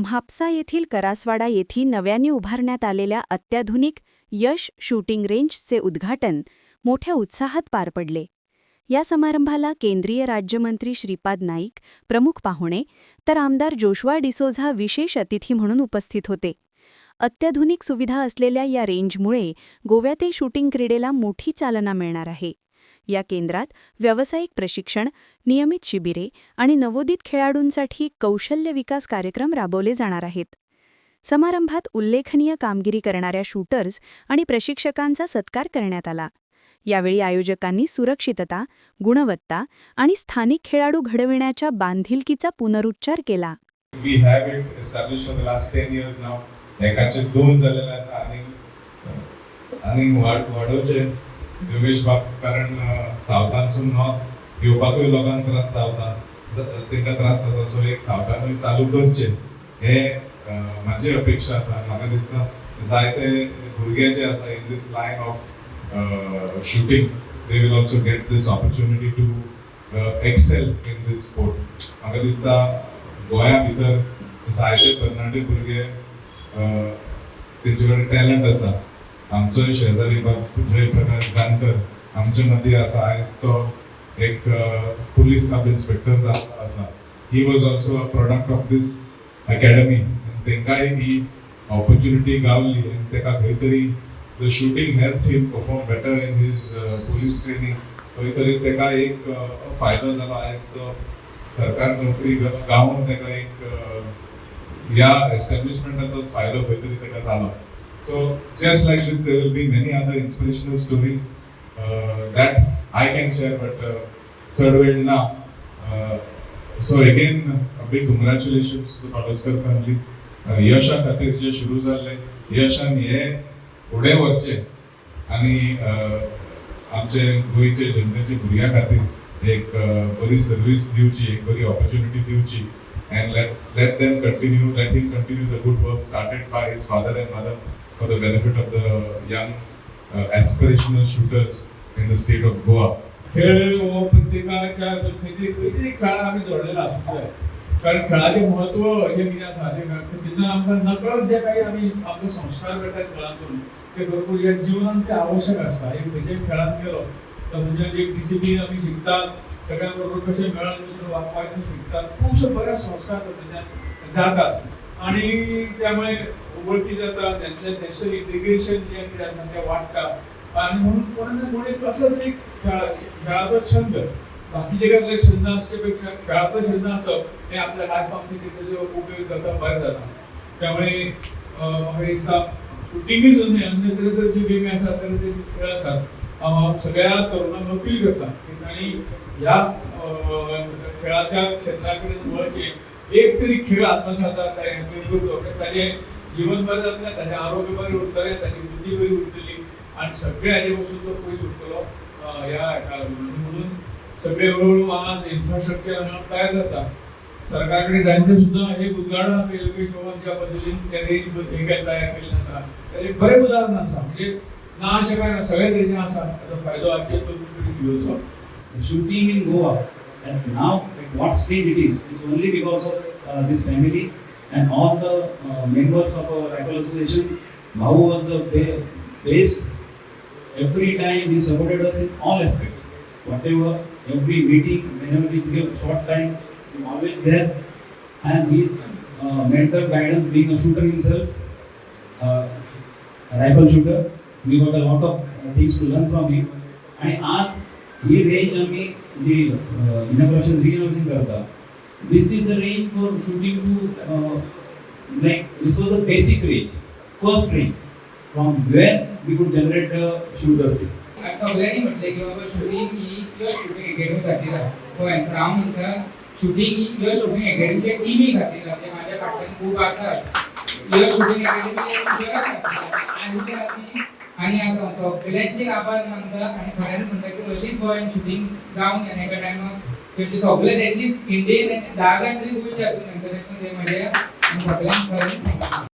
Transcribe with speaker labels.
Speaker 1: म्हापसा येथील करासवाडा येथे नव्याने उभारण्यात आलेल्या अत्याधुनिक यश शूटिंग रेंजचे उद्घाटन मोठ्या उत्साहात पार पडले. या समारंभाला केंद्रीय राज्यमंत्री श्रीपाद नाईक प्रमुख पाहुणे तर आमदार जोशवा डिसोझा विशेष अतिथी म्हणून उपस्थित होते. अत्याधुनिक सुविधा असलेल्या या रेंजमुळे गोव्यातील शूटिंग क्रीडेला मोठी चालना मिळणार आहे. या केंद्रात व्यावसायिक प्रशिक्षण नियमित शिबिरे आणि नवोदित खेळाडूंसाठी कौशल्य विकास कार्यक्रम राबवले जाणार आहेत. समारंभात उल्लेखनीय कामगिरी करणाऱ्या शूटर्स आणि प्रशिक्षकांचा सत्कार करण्यात आला. यावेळी आयोजकांनी सुरक्षितता गुणवत्ता आणि स्थानिक खेळाडू घडविण्याच्या बांधिलकीचा पुनरुच्चार केला.
Speaker 2: We have it established for the last 10 years now. दोन योगेश बाब कारण सावथानसून न येवपाकूय लोकांक त्रास जावता तांकां त्रास जाता सो एक सावथानूय चालू करचे हे म्हाजी अपेक्षा आसा म्हाका दिसता. जायते भुरगे जे आसा in this line of shooting they will also get this opportunity to excel in this sport म्हाका दिसता गोंया भितर जायते तरणाटे भुरगे तेंचे कडेन टॅलंट आसा आमचोय शेजारी बाब प्रकाश गानकर आमचे मदीं आसा आयज तो एक पुलीस सब इन्स्पेक्टर जाल्लो आसा he was also a product of this academy तांकांय ही ऑपॉर्च्युनिटी गावली आनी ताका खंय तरी the shooting help him perform better in his police training खंय तरी ताका एक फायदो जालो आयज तो सरकार नोकरी ग- गावून ताका एक ह्या एस्टॅब्लिशमेंटाचो फायदो खंय तरी ताका जालो so just like this there will be many other inspirational stories that I can share but चड वेळ ना so again big congratulations to Padoskar family. यशा खातीर जे सुरू जाल्ले यशान हे फुडें वचचे आनी आमचे गोंयचे जनतेचे भुरग्यां खातीर एक बरी सर्वीस दिवची एक बरी ऑपॉर्च्युनिटी दिवची and let let them continue let him continue the good work started by his father and mother for the benefit of the young uh, aspirational shooters in the state of Goa.
Speaker 3: खेळ हो प्रत्येकाच्या खंयतरी खंयतरी खेळात आमी जोडलेलो आसूंक कारण खेळाचें म्हत्व हें कितें आसा तें तितून आमकां नकळत जे काही आमी आपले संस्कार मेळटात खेळांतून ते भरपूर ह्या जिवनांत ते आवश्यक आसता एक खंयच्याय खेळांत गेलो तर म्हणजे एक डिसिप्लीन आमी शिकतात सगळ्यां बरोबर कशें मेळून मिसळून वागपाचें शिकतात खुबशे बऱ्या संस्कार पद्दतीन जातात. आणि त्यामुळे वळखी जाता त्यांचं नॅशनल इंटिग्रेशन जे कितें आसा तें वाडटा आणि म्हणून कोणाला कोणी कसं तरी खेळा खेळाचो छंद. बाकीचे कसले छंद असण्यापेक्षा खेळाचो छंद असं हे आपल्या लायफाक कितें तेजो उपयोग जाता बरं जाता त्यामुळे अं, म्हाका दिसता शुटिंगूच न्ही अन्य तरेतरेच्यो गेमी आसात ते खेळ आसात सगळ्या तरुणांना अपील करतात. की या ह्या खेळाच्या क्षेत्राकडे वळचे एक तरी खेळ आत्मसात करतो ताजे त्याचे बरें जातले ताजें आरोग्य बरें उरतले ताजी बुद्धी बरी उरतली आणि सगळे हाजे पासून तो पयस उरतलो ह्या हेका म्हणून सगळे हळूहळू आज इन्फ्रास्ट्रक्चर हांगा तयार जाता सरकार कडेन जायते सुद्दां हे उद्घाटन आपले योगेश ज्या पद्दतीन त्यांनी हे काय तयार केल्लें आसा त्याचे बरें उदाहरण आसा म्हणजे ना अशें काय ना सगळे तरेचें आसा ताचो फायदो आजचे घेवचो
Speaker 4: shooting in Goa And now, at what stage it is, it's only because of uh, this family and all the uh, members of our rifle association. how was the base. Every time he supported us in all aspects. Whatever, every meeting, whenever we give short time, he always there. And his uh, mentor guidance, being a shooter himself, uh, a rifle shooter, we got a lot of uh, things to learn from him. I asked ही range आम्ही जी inauguration reinauguration करता this is the range for shooting to like this was the basic range first range from where we could generate the shooters
Speaker 5: सगळ्यांनी म्हटले की बाबा shooting ही किंवा shooting academy खातीर गोंयांत तर हांव म्हणटा शूटिंग ही किंवा शूटिंग अकॅडमीच्या टिमी खातीर ते म्हाज्या फाटल्यान खूब आसात किंवा शूटिंग अकॅडमी आनी आणि खातीर आनी आसा सगळ्यांचे आभार मानता आनी खऱ्यान म्हणटा की अशीच गोंयान शूटिंग जावन घेवन एका टायमाक तेंचे सगळे एटलीस्ट इंडियेन धा जाण तरी गोंयचे आसूं इंटरनॅशनल हे म्हाजे सगळ्यांक